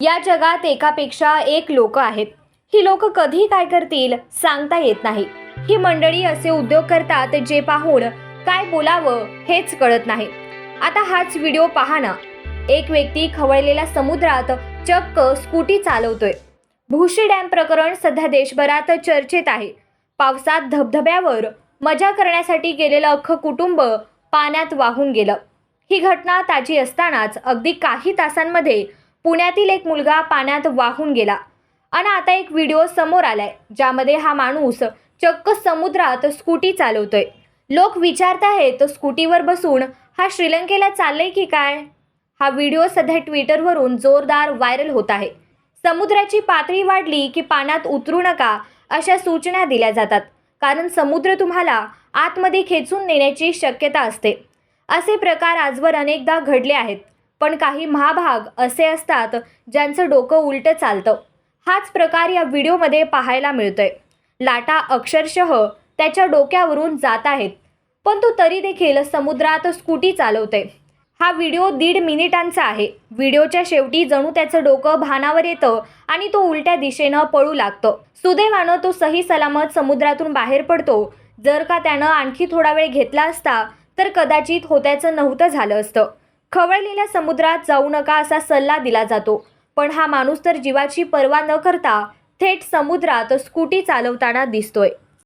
या जगात एकापेक्षा एक लोक आहेत. ही लोक कधी काय करतील सांगता येत नाही. ही मंडळी असे उद्योग करतात जे पाहून काय बोलावं हेच कळत नाही. आता हाच व्हिडिओ पहा ना. एक व्यक्ती खवळलेल्या समुद्रात चक्क स्कूटी चालवतोय. भुशी डॅम प्रकरण सध्या देशभरात चर्चेत आहे. पावसात धबधब्यावर मजा करण्यासाठी गेलेलं अख्खं कुटुंब पाण्यात वाहून गेलं. ही घटना ताजी असतानाच अगदी काही तासांमध्ये पुण्यातील एक मुलगा पाण्यात वाहून गेला. आणि आता एक व्हिडिओ समोर आलाय ज्यामध्ये हा माणूस चक्क समुद्रात स्कूटी चालवतोय. लोक विचारताहेत स्कूटीवर बसून हा श्रीलंकेला चाललंय की काय? हा व्हिडिओ सध्या ट्विटरवरून जोरदार व्हायरल होत आहे. समुद्राची पातळी वाढली की पाण्यात उतरू नका अशा सूचना दिल्या जातात. कारण समुद्र तुम्हाला आतमध्ये खेचून नेण्याची शक्यता असते. असे प्रकार आजवर अनेकदा घडले आहेत. पण काही महाभाग असे असतात ज्यांचं डोकं उलटं चालतं. हाच प्रकार या व्हिडिओमध्ये पाहायला मिळतोय. लाटा अक्षरशः त्याच्या डोक्यावरून जात आहेत. पण तो तरी देखील समुद्रात स्कूटी चालवते हा व्हिडिओ दीड मिनिटांचा आहे. व्हिडिओच्या शेवटी जणू त्याचं डोकं भानावर येतं आणि तो उलट्या दिशेनं पळू लागतो. सुदैवानं तो सही सलामत समुद्रातून बाहेर पडतो. जर का त्यानं आणखी थोडा वेळ घेतला असता तर कदाचित होत्याचं नव्हतं झालं असतं. खवळलेल्या समुद्रात जाऊ नका असा सल्ला दिला जातो. पण हा माणूस तर जीवाची पर्वा न करता थेट समुद्रात स्कूटी चालवताना दिसतोय.